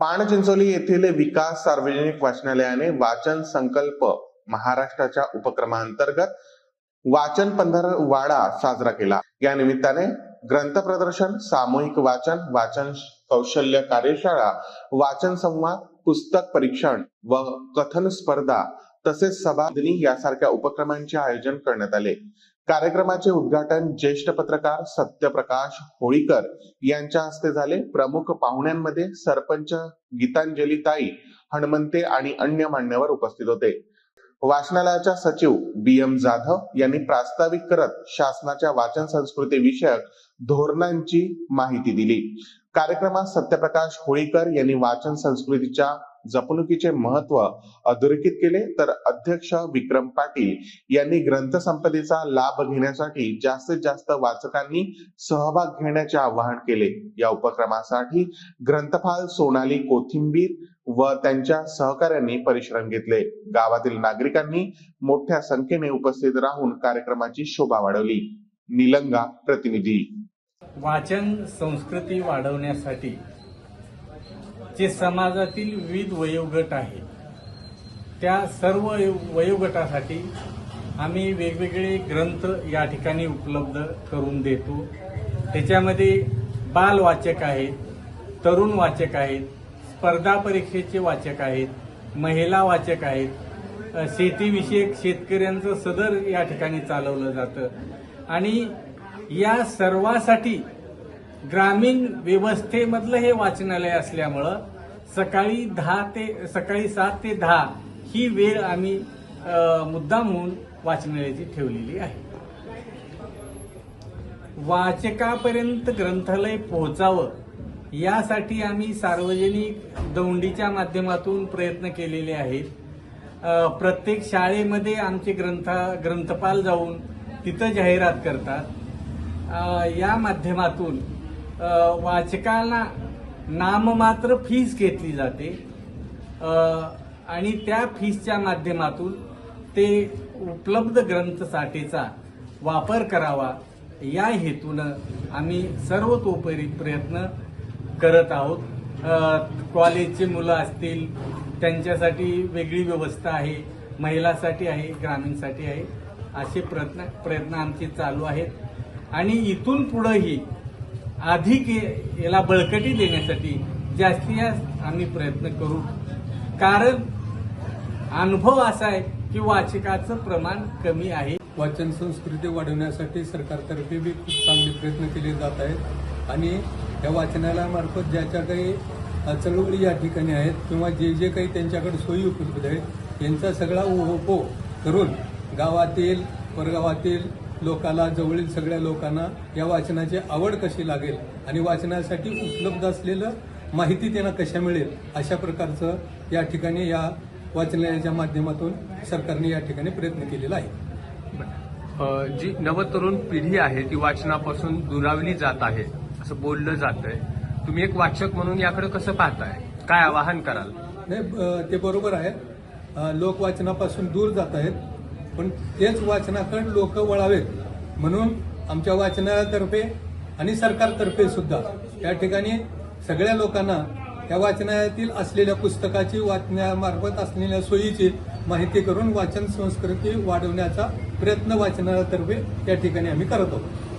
पाणचिंचोली येथील विकास सार्वजनिक वाचनालयाने वाचन संकल्प महाराष्ट्राच्या उपक्रमांतर्गत वाचन पंधरवाडा साजरा केला. या निमित्ताने ग्रंथ प्रदर्शन सामूहिक वाचन वाचन कौशल्य कार्यशाळा वाचन संवाद पुस्तक परीक्षण व कथन स्पर्धा तसेच सभादिनी यासारख्या उपक्रमांचे आयोजन करण्यात आले. कार्यक्रमाचे उद्घाटन ज्येष्ठ पत्रकार सत्यप्रकाश होळीकर यांच्या हस्ते झाले. प्रमुख पाहुण्यांमध्ये सरपंच गीतांजली ताई हणमंते आणि अन्य मान्यवर उपस्थित होते. वाचनालयाच्या सचिव बी एम जाधव यांनी प्रास्ताविक करत शासनाच्या वाचन संस्कृती विषयक धोरणांची माहिती दिली. कार्यक्रमात सत्यप्रकाश होळीकर यांनी वाचन संस्कृतीच्या जपणुकीचे महत्त्व अधोरेखित केले तर अध्यक्ष विक्रम पाटील यांनी ग्रंथसंपदेचा लाभ घेण्यासाठी जास्तीत जास्त वाचकांनी सहभाग घेण्याचे आवाहन केले. या उपक्रमासाठी ग्रंथपाल सोनाली कोथिंबीर व त्यांच्या सहकाऱ्यांनी परिश्रम घेतले. गावातील नागरिकांनी मोठ्या संख्येने उपस्थित राहून कार्यक्रमाची शोभा वाढवली. निलंगा प्रतिनिधी. वाचन संस्कृती वाढवण्यासाठी जे समाजातील विविध वयोगट आहे त्या सर्व वयोगटासाठी आम्ही वेगवेगळे ग्रंथ या ठिकाणी उपलब्ध करून देतो. त्याच्यामध्ये बाल वाचक आहेत तरुण वाचक आहेत स्पर्धा परीक्षेचे वाचक आहेत महिला वाचक आहेत. शेतीविषयक शेतकऱ्यांचं सदर या ठिकाणी चालवलं जातं. आणि या सर्वासाठी ग्रामीण व्यवस्थेमधलं हे वाचनालय असल्यामुळं सकाळी दहा ते सकाळी सात ते दहा ही वेळ आम्ही मुद्दाम म्हणून वाचनालयाची ठेवलेली आहे. वाचकापर्यंत ग्रंथालय पोहोचावं यासाठी आम्ही सार्वजनिक दौंडीच्या माध्यमातून प्रयत्न केलेले आहेत. प्रत्येक शाळेमध्ये आमचे ग्रंथ ग्रंथपाल जाऊन तिथं जाहिरात करतात. या माध्यमातून वाचकांना नाममात्र फीस घेतली जाते. आणि त्या फीसच्या माध्यमातून ते उपलब्ध ग्रंथसाठीचा वापर करावा. या हेतूनं आम्ही सर्वतोपरी प्रयत्न करत आहोत. कॉलेजचे मुलं असतील त्यांच्यासाठी वेगळी व्यवस्था आहे महिलासाठी आहे ग्रामीणसाठी आहे असे प्रयत्न प्रयत्न आमचे चालू आहेत. आणि इथून पुढंही अधिक याला बळकटी देण्यासाठी जास्तीत जास्त आम्ही प्रयत्न करू. कारण अनुभव असा आहे की वाचकाचं प्रमाण कमी आहे. वाचन संस्कृती वाढवण्यासाठी सरकारतर्फे बी खूप चांगले प्रयत्न केले जात आहेत. आणि या वाचनालयामार्फत ज्याच्या काही चळवळी या ठिकाणी आहेत किंवा जे जे काही त्यांच्याकडे सोयी उपलब्ध आहेत यांचा सगळा उपभोग करून गावातील परगावातील लोकाला जवळील सगळ्या लोकांना या वाचनाची आवड कशी लागेल आणि वाचनासाठी उपलब्ध असलेलं माहिती त्यांना कशा मिळेल अशा प्रकारचं या ठिकाणी या वाचनालयाच्या माध्यमातून सरकारने या ठिकाणी प्रयत्न केलेला आहे. जी नवतरुण पिढी आहे ती वाचनापासून दुरावली जात आहे असं बोललं जात आहे तुम्ही एक वाचक म्हणून याकडे कसं पाहताय? काय आवाहन कराल? नाही ते बरोबर आहे. लोक वाचनापासून दूर जात आहेत. पण तेच वाचनाकडे लोक वळावेत. म्हणून आमच्या वाचनालयातर्फे आणि सरकारतर्फे सुद्धा त्या ठिकाणी सगळ्या लोकांना त्या वाचनालयातील असलेल्या पुस्तकाची वाचण्यामार्फत असलेल्या सोयीची माहिती करून वाचन संस्कृती वाढवण्याचा प्रयत्न वाचनालयातर्फे त्या ठिकाणी आम्ही करत आहोत.